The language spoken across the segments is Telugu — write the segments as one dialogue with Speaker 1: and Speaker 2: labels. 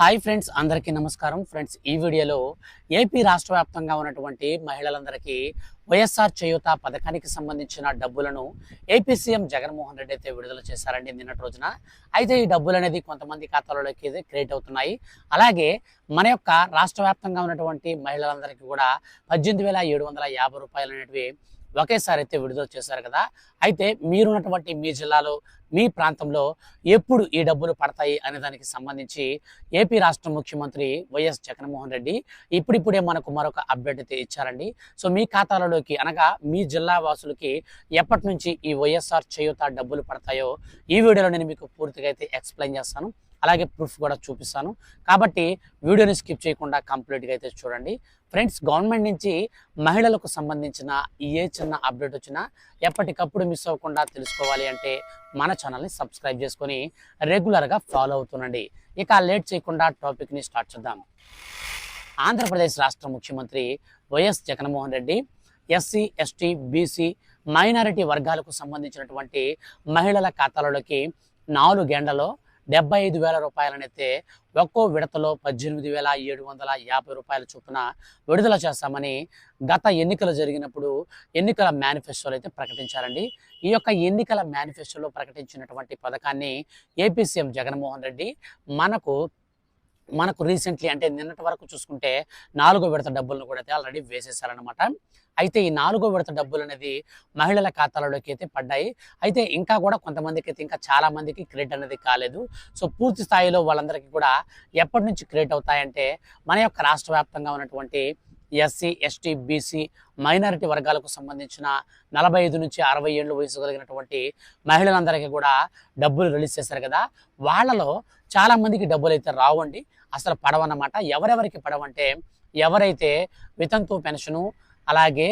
Speaker 1: హాయ్ ఫ్రెండ్స్ అందరికీ నమస్కారం. ఫ్రెండ్స్ ఈ వీడియోలో ఏపీ రాష్ట్ర వ్యాప్తంగా ఉన్నటువంటి మహిళలందరికీ వైఎస్ఆర్ చేయూత పథకానికి సంబంధించిన డబ్బులను ఏపీ సీఎం జగన్మోహన్ రెడ్డి అయితే విడుదల చేశారండి నిన్నటి రోజున. అయితే ఈ డబ్బులు అనేది కొంతమంది ఖాతాలలోకి క్రియేట్ అవుతున్నాయి. అలాగే మన యొక్క రాష్ట్ర ఉన్నటువంటి మహిళలందరికీ కూడా పద్దెనిమిది వేల ఏడు వందల యాభై రూపాయలు అనేటివి ఒకేసారి అయితే విడుదల చేశారు కదా. అయితే మీరున్నటువంటి మీ జిల్లాలో మీ ప్రాంతంలో ఎప్పుడు ఈ డబ్బులు పడతాయి అనే దానికి సంబంధించి ఏపీ రాష్ట్ర ముఖ్యమంత్రి వైఎస్ జగన్మోహన్ రెడ్డి ఇప్పుడిప్పుడే మనకు మరొక అప్డేట్ అయితే ఇచ్చారండి. సో మీ ఖాతాలలోకి అనగా మీ జిల్లా వాసులకి ఎప్పటి నుంచి ఈ వైఎస్ఆర్ చేయూత డబ్బులు పడతాయో ఈ వీడియోలో నేను మీకు పూర్తిగా అయితే ఎక్స్ప్లెయిన్ చేస్తాను. అలాగే ప్రూఫ్ కూడా చూపిస్తాను. కాబట్టి వీడియోని స్కిప్ చేయకుండా కంప్లీట్గా అయితే చూడండి. ఫ్రెండ్స్ గవర్నమెంట్ నుంచి మహిళలకు సంబంధించిన ఏ చిన్న అప్డేట్ వచ్చినా ఎప్పటికప్పుడు మిస్ అవ్వకుండా తెలుసుకోవాలి అంటే మన ఛానల్ని సబ్స్క్రైబ్ చేసుకొని రెగ్యులర్గా ఫాలో అవుతుండండి. ఇక లేట్ చేయకుండా టాపిక్ని స్టార్ట్ చేద్దాం. ఆంధ్రప్రదేశ్ రాష్ట్ర ముఖ్యమంత్రి YS Jaganmohan Reddy SC ST BC minority వర్గాలకు సంబంధించినటువంటి మహిళల ఖాతాలలోకి నాలుగేండ్లలో డెబ్బై ఐదు వేల రూపాయలనైతే ఒక్కో విడతలో పద్దెనిమిది వేల ఏడు వందల యాభై రూపాయల చొప్పున విడుదల చేస్తామని గత ఎన్నికలు జరిగినప్పుడు ఎన్నికల మేనిఫెస్టోలు అయితే ప్రకటించారండి. ఈ యొక్క ఎన్నికల మేనిఫెస్టోలో ప్రకటించినటువంటి పథకాన్ని ఏపీ సీఎం జగన్మోహన్ రెడ్డి మనకు మనకు రీసెంట్లీ అంటే నిన్నటి వరకు చూసుకుంటే నాలుగో విడత డబ్బులను కూడా అయితే ఆల్రెడీ వేసేసారనమాట అయితే ఈ నాలుగో విడత డబ్బులు అనేది మహిళల ఖాతాలలోకి అయితే పడ్డాయి. అయితే ఇంకా కూడా కొంతమందికి అయితే ఇంకా చాలా మందికి క్రెడిట్ అనేది కాలేదు. సో పూర్తి స్థాయిలో వాళ్ళందరికీ కూడా ఎప్పటి నుంచి క్రియేట్ అవుతాయంటే మన యొక్క రాష్ట్ర వ్యాప్తంగా ఉన్నటువంటి ఎస్సీ ఎస్టీ బీసీ మైనారిటీ వర్గాలకు సంబంధించిన నలభై ఐదు నుంచి అరవై ఏళ్ళు వయసు కలిగినటువంటి మహిళలందరికీ కూడా డబ్బులు రిలీజ్ చేశారు కదా. వాళ్ళలో చాలామందికి డబ్బులు అయితే రావండి. అసలు పడవన్నమాట. ఎవరెవరికి పడవంటే ఎవరైతే వితంతు పెన్షను అలాగే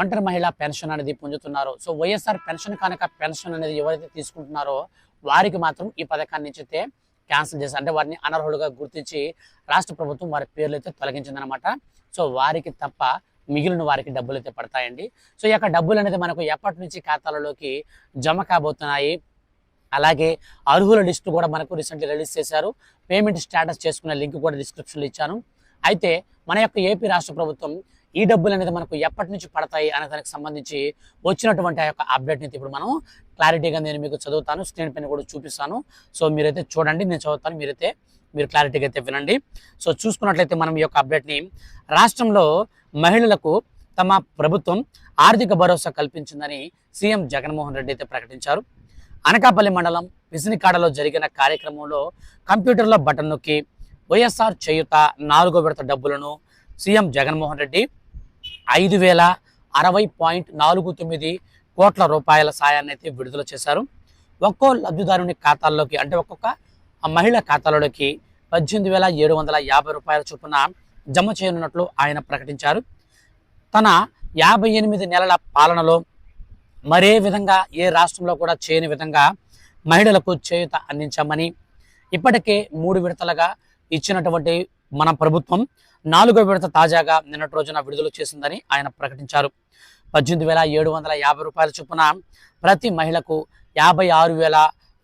Speaker 1: ఒంటరి మహిళా పెన్షన్ అనేది పొందుతున్నారో సో వైఎస్ఆర్ పెన్షన్ కనుక పెన్షన్ అనేది ఎవరైతే తీసుకుంటున్నారో వారికి మాత్రం ఈ పథకాన్ని ఇచ్చితే క్యాన్సిల్ చేసి అంటే వారిని అనర్హులుగా గుర్తించి రాష్ట్ర ప్రభుత్వం వారి పేర్లు అయితే తొలగించిందనమాట సో వారికి తప్ప మిగిలిన వారికి డబ్బులు అయితే పడతాయండి. సో ఈ యొక్క డబ్బులు అనేది మనకు ఎప్పటి నుంచి ఖాతాలలోకి జమ కాబోతున్నాయి? అలాగే అర్హుల లిస్టు కూడా మనకు రీసెంట్లీ రిలీజ్ చేశారు. పేమెంట్ స్టేటస్ చేసుకునే లింక్ కూడా డిస్క్రిప్షన్లో ఇచ్చాను. అయితే మన యొక్క ఏపీ రాష్ట్ర ప్రభుత్వం ఈ డబ్బులు అనేది మనకు ఎప్పటి నుంచి పడతాయి అనే దానికి సంబంధించి వచ్చినటువంటి ఆ యొక్క అప్డేట్ని ఇప్పుడు మనం క్లారిటీగా నేను మీకు చదువుతాను. స్క్రీన్ పైన కూడా చూపిస్తాను. సో మీరైతే చూడండి నేను చదువుతాను. మీరైతే మీరు క్లారిటీగా అయితే వినండి. సో చూసుకున్నట్లయితే మనం ఈ యొక్క అప్డేట్ని రాష్ట్రంలో మహిళలకు తమ ప్రభుత్వం ఆర్థిక భరోసా కల్పించిందని సీఎం జగన్మోహన్ రెడ్డి అయితే ప్రకటించారు. అనకాపల్లి మండలం పిసినికాడలో జరిగిన కార్యక్రమంలో కంప్యూటర్లో బటన్ నొక్కి వైఎస్ఆర్ చేయుత నాలుగో విడత డబ్బులను సీఎం జగన్మోహన్ రెడ్డి ఐదు వేల అరవై పాయింట్ నాలుగు తొమ్మిది కోట్ల రూపాయల సాయాన్ని అయితే విడుదల చేశారు. ఒక్కో లబ్ధిదారుని ఖాతాల్లోకి అంటే ఒక్కొక్క మహిళ ఖాతాలలోకి పద్దెనిమిది వేల ఏడు వందల యాభై రూపాయల చొప్పున జమ చేయనున్నట్లు ఆయన ప్రకటించారు. తన యాభై ఎనిమిది నెలల పాలనలో మరే విధంగా ఏ రాష్ట్రంలో కూడా చేయని విధంగా మహిళలకు చేయుత అందించామని ఇప్పటికే మూడు విడతలుగా ఇచ్చినటువంటి మన ప్రభుత్వం నాలుగో విడత తాజాగా నిన్నటి రోజున విడుదల చేసిందని ఆయన ప్రకటించారు. పద్దెనిమిది వేల ఏడు వందల యాభై రూపాయల చొప్పున ప్రతి మహిళకు యాభై ఆరు వేల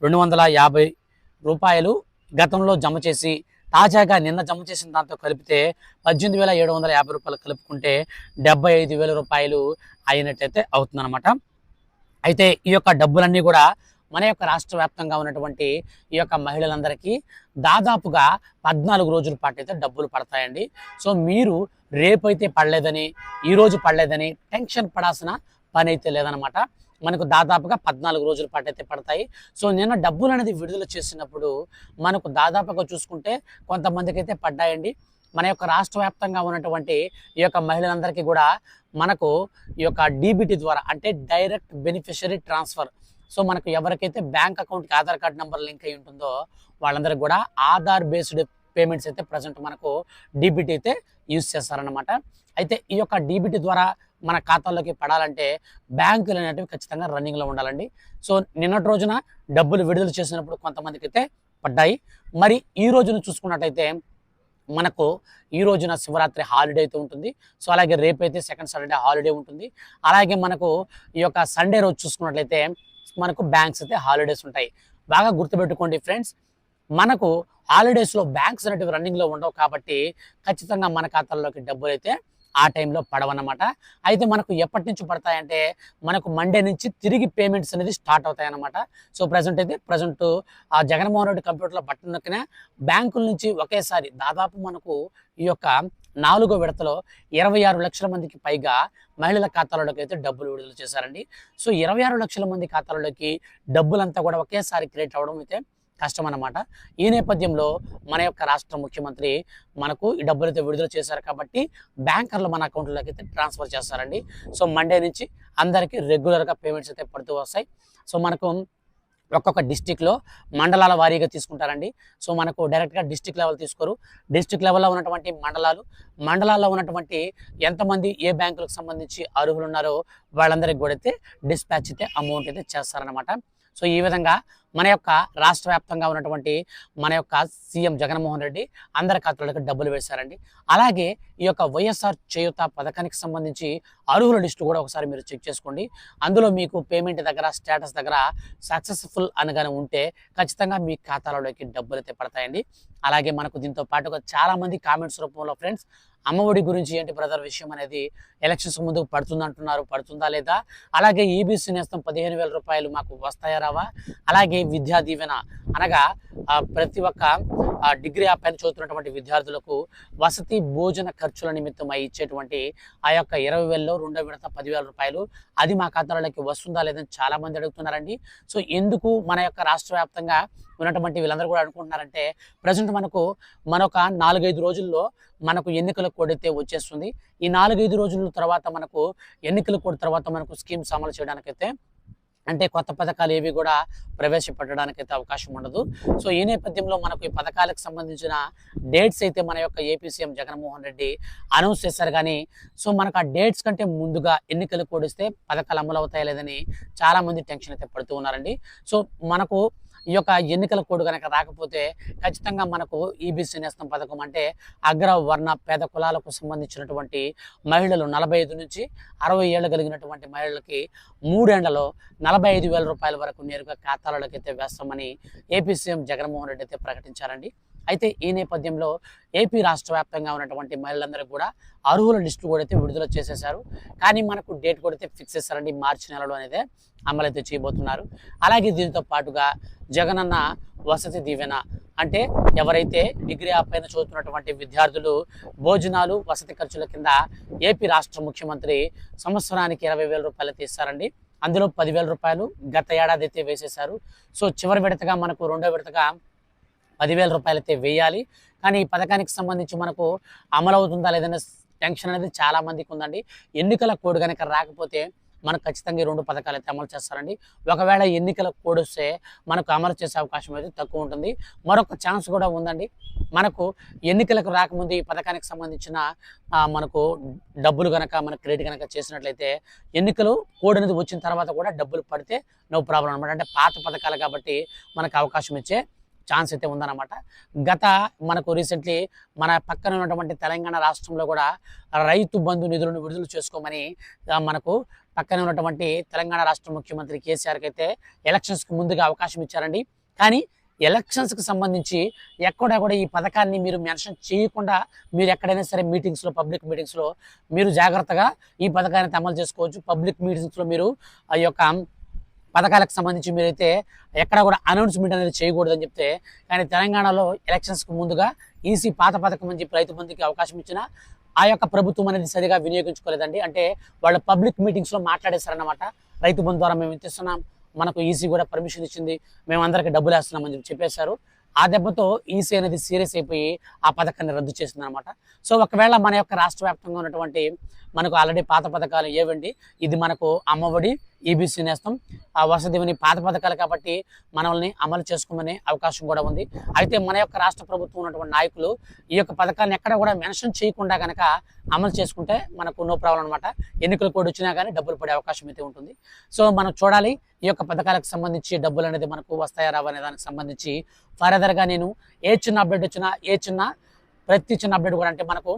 Speaker 1: రెండు వందల యాభై రూపాయలు గతంలో జమ చేసి తాజాగా నిన్న జమ చేసిన దాంతో కలిపితే పద్దెనిమిది వేల ఏడు వందల యాభై రూపాయలు కలుపుకుంటే డెబ్బై ఐదు వేల రూపాయలు అయినట్టయితే అవుతుందన్నమాట. అయితే ఈ యొక్క డబ్బులన్నీ కూడా మన యొక్క రాష్ట్ర వ్యాప్తంగా ఉన్నటువంటి ఈ యొక్క మహిళలందరికీ దాదాపుగా పద్నాలుగు రోజుల పాటు అయితే డబ్బులు పడతాయండి. సో మీరు రేపైతే పడలేదని ఈరోజు పడలేదని టెన్షన్ పడాల్సిన పని అయితే లేదనమాట మనకు దాదాపుగా పద్నాలుగు రోజుల పాటు అయితే పడతాయి. సో నిన్న డబ్బులు అనేది విడుదల చేసినప్పుడు మనకు దాదాపుగా చూసుకుంటే కొంతమందికి అయితే పడ్డాయండి. మన యొక్క రాష్ట్ర వ్యాప్తంగా ఉన్నటువంటి ఈ యొక్క మహిళలందరికీ కూడా మనకు ఈ యొక్క డీబీటీ ద్వారా అంటే డైరెక్ట్ బెనిఫిషరీ ట్రాన్స్ఫర్. సో మనకు ఎవరికైతే బ్యాంక్ అకౌంట్కి ఆధార్ కార్డ్ నెంబర్ లింక్ అయి ఉంటుందో వాళ్ళందరికీ కూడా ఆధార్ బేస్డ్ పేమెంట్స్ అయితే ప్రజెంట్ మనకు డీబీటీ అయితే యూజ్ చేస్తారనమాట అయితే ఈ యొక్క డీబీటీ ద్వారా మన ఖాతాల్లోకి పడాలంటే బ్యాంకులు అనేటివి ఖచ్చితంగా రన్నింగ్లో ఉండాలండి. సో నిన్నటి రోజున డబ్బులు విడుదల చేసినప్పుడు కొంతమందికి అయితే పడ్డాయి. మరి ఈ రోజున చూసుకున్నట్టయితే మనకు ఈ రోజున శివరాత్రి హాలిడే అయితే ఉంటుంది. సో అలాగే రేపైతే సెకండ్ సాటర్డే హాలిడే ఉంటుంది. అలాగే మనకు ఈ యొక్క సండే రోజు చూసుకున్నట్లయితే మనకు బ్యాంక్స్ అయితే హాలిడేస్ ఉంటాయి. బాగా గుర్తుపెట్టుకోండి ఫ్రెండ్స్ మనకు హాలిడేస్లో బ్యాంక్స్ అనేటివి రన్నింగ్లో ఉండవు కాబట్టి ఖచ్చితంగా మన ఖాతాల్లోకి డబ్బులు అయితే ఆ టైంలో పడవన్నమాట. అయితే మనకు ఎప్పటి నుంచి పడతాయంటే మనకు మండే నుంచి తిరిగి పేమెంట్స్ అనేది స్టార్ట్ అవుతాయన్నమాట. సో ప్రజెంట్ అయితే ప్రజెంట్ ఆ జగన్మోహన్ రెడ్డి కంప్యూటర్లో బట్టన్ నొక్కిన బ్యాంకుల నుంచి ఒకేసారి దాదాపు మనకు ఈ యొక్క నాలుగో విడతలో ఇరవై ఆరు లక్షల మందికి పైగా మహిళల ఖాతాలలోకి అయితే డబ్బులు విడుదల చేశారండి. సో ఇరవై ఆరు లక్షల మంది ఖాతాలలోకి డబ్బులంతా కూడా ఒకేసారి క్రియేట్ అవ్వడం అయితే కష్టం అన్నమాట ఈ నేపథ్యంలో మన యొక్క రాష్ట్ర ముఖ్యమంత్రి మనకు ఈ డబ్బులైతే విడుదల చేశారు కాబట్టి బ్యాంకర్లు మన అకౌంట్లోకి అయితే ట్రాన్స్ఫర్ చేస్తారండి. సో మండే నుంచి అందరికీ రెగ్యులర్గా పేమెంట్స్ అయితే పడుతూ వస్తాయి. సో మనకు ఒక్కొక్క డిస్టిక్లో మండలాల వారీగా తీసుకుంటారండి. సో మనకు డైరెక్ట్గా డిస్టిక్ లెవెల్ తీసుకోరు. డిస్టిక్ లెవెల్లో ఉన్నటువంటి మండలాలు మండలాల్లో ఉన్నటువంటి ఎంతమంది ఏ బ్యాంకులకు సంబంధించి అర్హులు ఉన్నారో వాళ్ళందరికీ కూడా అయితే డిస్పాచ్ అయితే అమౌంట్ అయితే చేస్తారనమాట సో ఈ విధంగా మన యొక్క రాష్ట్ర వ్యాప్తంగా ఉన్నటువంటి మన యొక్క సీఎం జగన్మోహన్ రెడ్డి అందరి ఖాతాలకు డబ్బులు వేశారండి. అలాగే ఈ యొక్క వైఎస్ఆర్ చేయూత పథకానికి సంబంధించి అర్హుల లిస్టు కూడా ఒకసారి మీరు చెక్ చేసుకోండి. అందులో మీకు పేమెంట్ దగ్గర స్టేటస్ దగ్గర సక్సెస్ఫుల్ అనగానే ఉంటే ఖచ్చితంగా మీ ఖాతాలలోకి డబ్బులు అయితే పడతాయండి. అలాగే మనకు దీంతో పాటుగా చాలామంది కామెంట్స్ రూపంలో ఫ్రెండ్స్ అమ్మఒడి గురించి ఏంటి బ్రదర్ విషయం అనేది ఎలక్షన్స్ ముందుకు పడుతుంది అంటున్నారు పడుతుందా లేదా? అలాగే ఈబీసీ నేస్తం పదిహేను వేల రూపాయలు మాకు వస్తాయా రావా? అలాగే విద్యా దీవెన అనగా ప్రతి ఒక్క ఆ, డిగ్రీ ఆ పైన చదువుతున్నటువంటి విద్యార్థులకు వసతి భోజన ఖర్చుల నిమిత్తమై ఇచ్చేటువంటి ఆ యొక్క ఇరవై వేలలో రెండో విడత పదివేల రూపాయలు అది మా ఖాతాలోకి వస్తుందా లేదని చాలామంది అడుగుతున్నారండి. సో ఎందుకు మన యొక్క రాష్ట్ర వ్యాప్తంగా ఉన్నటువంటి వీళ్ళందరూ కూడా అనుకుంటున్నారంటే ప్రజెంట్ మనకు మనొక నాలుగైదు రోజుల్లో మనకు ఎన్నికల కోడ్ అయితే వచ్చేస్తుంది. ఈ నాలుగైదు రోజుల తర్వాత మనకు ఎన్నికల కోడ్ తర్వాత మనకు స్కీమ్స్ అమలు చేయడానికైతే అంటే కొత్త పథకాలు ఏవి కూడా ప్రవేశపెట్టడానికి అయితే అవకాశం ఉండదు. సో ఈ నేపథ్యంలో మనకు ఈ పథకాలకు సంబంధించిన డేట్స్ అయితే మన యొక్క AP CM Jaganmohan Reddy announce చేశారు కానీ సో మనకు ఆ డేట్స్ కంటే ముందుగా ఎన్నికలు కోడిస్తే పథకాలు అమలు అవుతాయా లేదని చాలామంది టెన్షన్ అయితే పడుతూ ఉన్నారండి. సో మనకు ఈ యొక్క ఎన్నికల కోడ్ కనుక రాకపోతే ఖచ్చితంగా మనకు ఈబీసీ నేస్తం పథకం అంటే అగ్రవర్ణ పేద కులాలకు సంబంధించినటువంటి మహిళలు నలభై ఐదు నుంచి అరవై ఏళ్ళు కలిగినటువంటి మహిళలకి మూడేళ్ళలో నలభై ఐదు వేల రూపాయల వరకు నేరుగా ఖాతాలలోకి అయితే వేస్తామని ఏపీ సీఎం జగన్మోహన్ రెడ్డి అయితే ప్రకటించారండి. అయితే ఈ నేపథ్యంలో ఏపీ రాష్ట్ర వ్యాప్తంగా ఉన్నటువంటి మహిళలందరూ కూడా అర్హుల లిస్టు కూడా అయితే విడుదల చేసేశారు. కానీ మనకు డేట్ కూడా అయితే ఫిక్స్ చేశారండి మార్చి నెలలో అనేది అమలైతే చేయబోతున్నారు. అలాగే దీంతో పాటుగా జగనన్న వసతి దీవెన అంటే ఎవరైతే డిగ్రీ ఆ పైన చదువుతున్నటువంటి విద్యార్థులు భోజనాలు వసతి ఖర్చుల కింద ఏపీ రాష్ట్ర ముఖ్యమంత్రి సంవత్సరానికి ఇరవై వేల రూపాయలు తీస్తారండి. అందులో పదివేల రూపాయలు గత ఏడాది అయితే వేసేశారు. సో చివరి విడతగా మనకు రెండో విడతగా పదివేల రూపాయలు అయితే వేయాలి. కానీ ఈ పథకానికి సంబంధించి మనకు అమలు అవుతుందా లేదనే టెన్షన్ అనేది చాలా మందికి ఉందండి. ఎన్నికల కోడ్ కనుక రాకపోతే మనకు ఖచ్చితంగా ఈ రెండు పథకాలు అయితే అమలు చేస్తారండి. ఒకవేళ ఎన్నికల కోడ్ వస్తే మనకు అమలు చేసే అవకాశం అయితే తక్కువ ఉంటుంది. మరొక ఛాన్స్ కూడా ఉందండి. మనకు ఎన్నికలకు రాకముందు ఈ పథకానికి సంబంధించిన మనకు డబ్బులు కనుక మన క్రెడిట్ కనుక చేసినట్లయితే ఎన్నికలు కోడ్ అనేది వచ్చిన తర్వాత కూడా డబ్బులు పడితే నో ప్రాబ్లం అనమాట అంటే పాత పథకాలు కాబట్టి మనకు అవకాశం ఇచ్చే ఛాన్స్ అయితే ఉందన్నమాట. గత మనకు రీసెంట్లీ మన పక్కన ఉన్నటువంటి తెలంగాణ రాష్ట్రంలో కూడా రైతు బంధు నిధులను విడుదల చేసుకోమని మనకు పక్కన ఉన్నటువంటి తెలంగాణ రాష్ట్ర ముఖ్యమంత్రి కేసీఆర్కి అయితే ఎలక్షన్స్కి ముందుగా అవకాశం ఇచ్చారండి. కానీ ఎలక్షన్స్కి సంబంధించి ఎక్కడ కూడా ఈ పథకాన్ని మీరు మెన్షన్ చేయకుండా మీరు ఎక్కడైనా సరే మీటింగ్స్లో పబ్లిక్ మీటింగ్స్లో మీరు జాగ్రత్తగా ఈ పథకాన్ని అమలు చేసుకోవచ్చు. పబ్లిక్ మీటింగ్స్లో మీరు ఆ యొక్క పథకాలకు సంబంధించి మీరైతే ఎక్కడ కూడా అనౌన్స్మెంట్ అనేది చేయకూడదని చెప్తే కానీ తెలంగాణలో ఎలక్షన్స్కు ముందుగా ఈసీ పాత పథకం అని చెప్పి రైతు బంధుకి అవకాశం ఇచ్చిన ఆ యొక్క ప్రభుత్వం అనేది సరిగా వినియోగించుకోలేదండి. అంటే వాళ్ళ పబ్లిక్ మీటింగ్స్లో మాట్లాడేశారన్నమాట. రైతు బంధు ద్వారా మేము ఇంత ఇస్తున్నాం మనకు ఈసీ కూడా పర్మిషన్ ఇచ్చింది. మేము అందరికి డబ్బులు వేస్తున్నామని చెప్పి చెప్పేశారు. ఆ దెబ్బతో ఈసీ అనేది సీరియస్ అయిపోయి ఆ పథకాన్ని రద్దు చేసింది అనమాట సో ఒకవేళ మన యొక్క రాష్ట్ర వ్యాప్తంగా ఉన్నటువంటి మనకు ఆల్రెడీ పాత పథకాలు ఏవండి? ఇది మనకు అమ్మఒడి ఈబీసీ నేస్తం. ఆ వసతిని పాత పథకాలు కాబట్టి మనల్ని అమలు చేసుకోమనే అవకాశం కూడా ఉంది. అయితే మన యొక్క రాష్ట్ర ప్రభుత్వం ఉన్నటువంటి నాయకులు ఈ యొక్క పథకాన్ని ఎక్కడ కూడా మెన్షన్ చేయకుండా కనుక అమలు చేసుకుంటే మనకు నో ప్రాబ్లం అనమాట ఎన్నికలు కూడా వచ్చినా కానీ డబ్బులు పడే అవకాశం అయితే ఉంటుంది. సో మనం చూడాలి ఈ యొక్క పథకాలకు సంబంధించి డబ్బులు అనేది మనకు వస్తాయా రావా అనే దానికి సంబంధించి ఫర్దర్గా నేను ఏ చిన్న అప్డేట్ వచ్చినా ఏ చిన్న ప్రతి చిన్న అప్డేట్ కూడా అంటే మనకు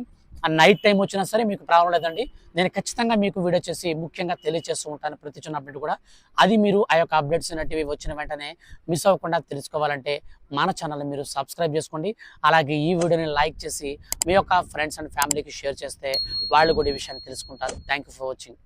Speaker 1: నైట్ టైం వచ్చినా సరే మీకు ప్రాబ్లం లేదండి. నేను ఖచ్చితంగా మీకు వీడియో చేసి ముఖ్యంగా తెలియజేస్తూ ఉంటాను ప్రతి చిన్న అప్డేట్ కూడా. అది మీరు ఆ యొక్క అప్డేట్స్ అనేటివి వచ్చిన వెంటనే మిస్ అవ్వకుండా తెలుసుకోవాలంటే మన ఛానల్ని మీరు సబ్స్క్రైబ్ చేసుకోండి. అలాగే ఈ వీడియోని లైక్ చేసి మీ యొక్క ఫ్రెండ్స్ అండ్ ఫ్యామిలీకి షేర్ చేస్తే వాళ్ళు కూడా ఈ విషయాన్ని తెలుసుకుంటారు. Thank you for watching